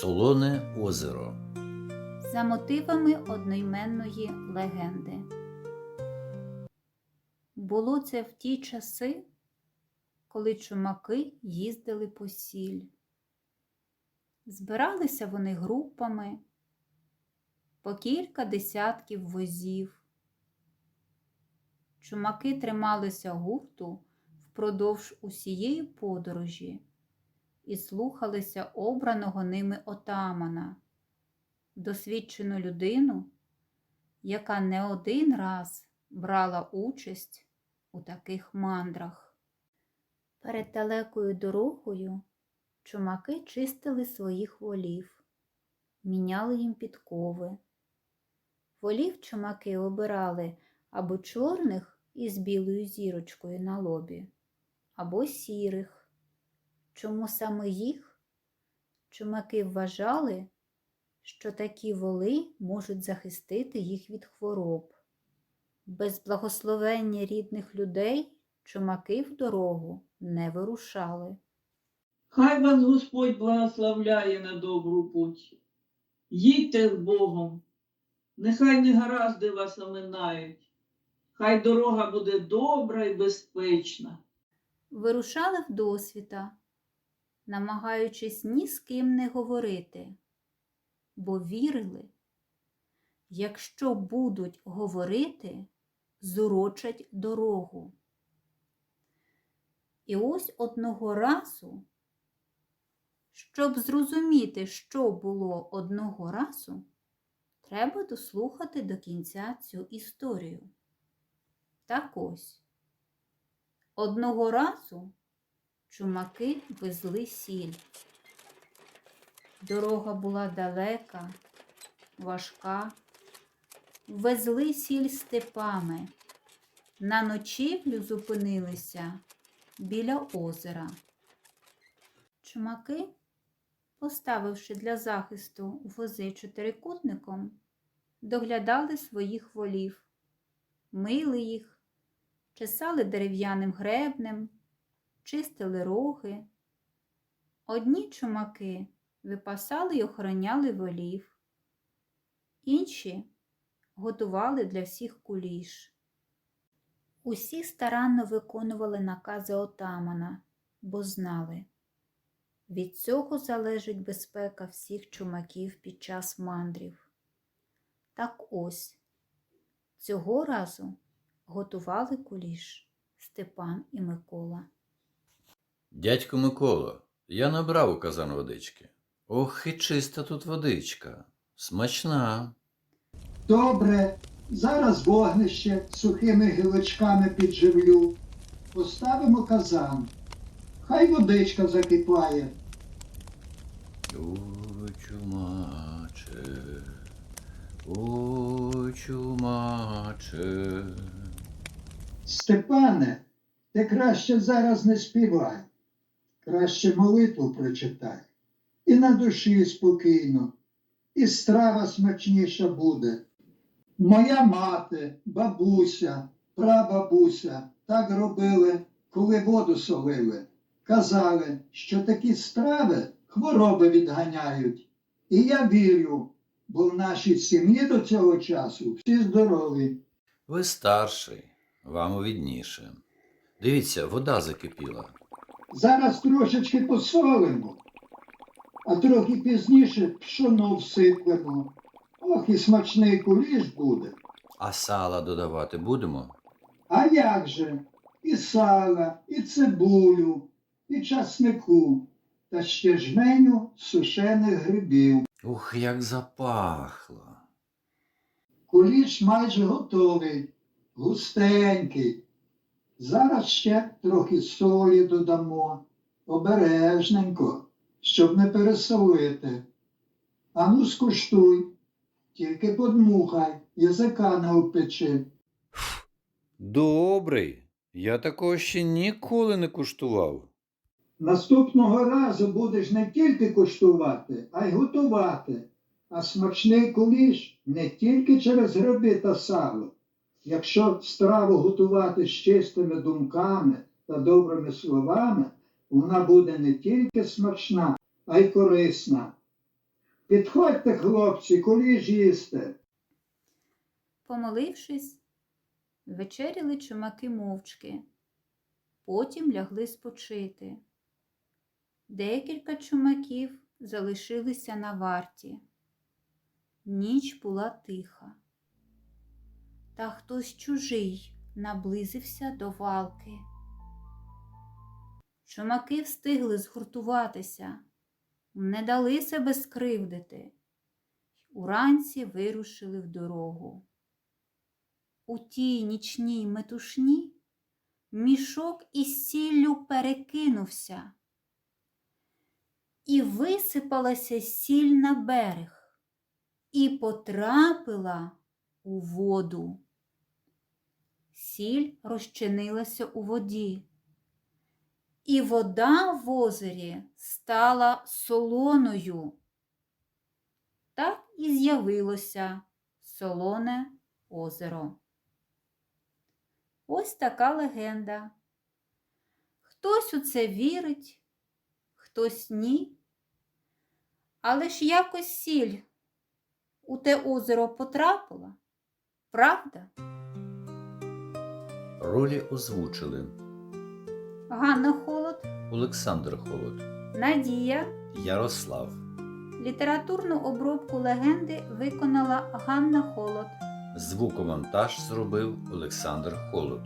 Солоне озеро. за мотивами одноіменної легенди. Було це в ті часи, коли чумаки їздили по сіль. Збиралися вони групами по кілька десятків возів. Чумаки трималися гурту впродовж усієї подорожі і слухалися обраного ними отамана досвідчену людину, яка не один раз брала участь у таких мандрах. Перед далекою дорогою чумаки чистили своїх волів, міняли їм підкови. Волів чумаки обирали або чорних із білою зірочкою на лобі, або сірих. Чому саме їх? Чумаки вважали, що такі воли можуть захистити їх від хвороб. Без благословення рідних людей чумаки в дорогу не вирушали. Хай вас Господь благословляє на добру путь. Їдьте з Богом, нехай негаразди вас оминають, хай дорога буде добра і безпечна. Вирушали в досвіта, намагаючись ні з ким не говорити, бо вірили, якщо будуть говорити, зурочать дорогу. І ось одного разу, щоб зрозуміти, що було одного разу, треба дослухати до кінця цю історію. Так ось. Одного разу чумаки везли сіль. Дорога була далека, важка. Везли сіль степами. На ночівлю зупинилися біля озера. Чумаки, поставивши для захисту вози чотирикутником, доглядали своїх волів, мили їх, чесали дерев'яним гребнем, чистили роги. Одні чумаки випасали й охороняли волів, інші готували для всіх куліш. Усі старанно виконували накази отамана, бо знали, від цього залежить безпека всіх чумаків під час мандрів. Так ось, цього разу готували куліш Степан і Микола. Дядько Миколо, я набрав у казан водички. Ох, і чиста тут водичка. Смачна. Добре, зараз вогнище сухими гілочками підживлю. Поставимо казан. Хай водичка закипає. Ой, чумаче, ой, чумаче. Степане, ти краще зараз не співай. Краще молитву прочитай. І на душі спокійно, і страва смачніша буде. Моя мати, бабуся, прабабуся так робили, коли воду солили. Казали, що такі страви хвороби відганяють. І я вірю, бо в нашій сім'ї до цього часу всі здорові. Ви старший, вам видніше. Дивіться, вода закипіла. Зараз трошечки посолимо, а трохи пізніше пшоно всиплемо. Ох, і смачний куліш буде. А сала додавати будемо? А як же? І сала, і цибулю, і часнику, та ще жменю сушених грибів. Ух, як запахло. Куліш майже готовий, густенький. Зараз ще трохи солі додамо, обережненько, щоб не пересолити. Ану скуштуй, тільки подмухай, язика не обпечи. Добрий. Я такого ще ніколи не куштував. Наступного разу будеш не тільки куштувати, а й готувати. А смачний куліш не тільки через гриби та сало. Якщо страву готувати з чистими думками та добрими словами, вона буде не тільки смачна, а й корисна. Підходьте, хлопці, куліш їсте. Помолившись, вечеряли чумаки мовчки, потім лягли спочити. Декілька чумаків залишилися на варті. Ніч була тиха. Та хтось чужий наблизився до валки. Чумаки встигли згуртуватися, не дали себе скривдити. Уранці вирушили в дорогу. У тій нічній метушні мішок із сіллю перекинувся, і висипалася сіль на берег, і потрапила у воду. Сіль розчинилася у воді, і вода в озері стала солоною. Так і з'явилося солоне озеро. Ось така легенда. Хтось у це вірить, хтось ні. Але ж якось сіль у те озеро потрапила, правда? Ролі озвучили Ганна Холод, Олександр Холод, Надія. Ярослав, Літературну обробку легенди виконала Ганна Холод. звукомонтаж зробив Олександр Холод.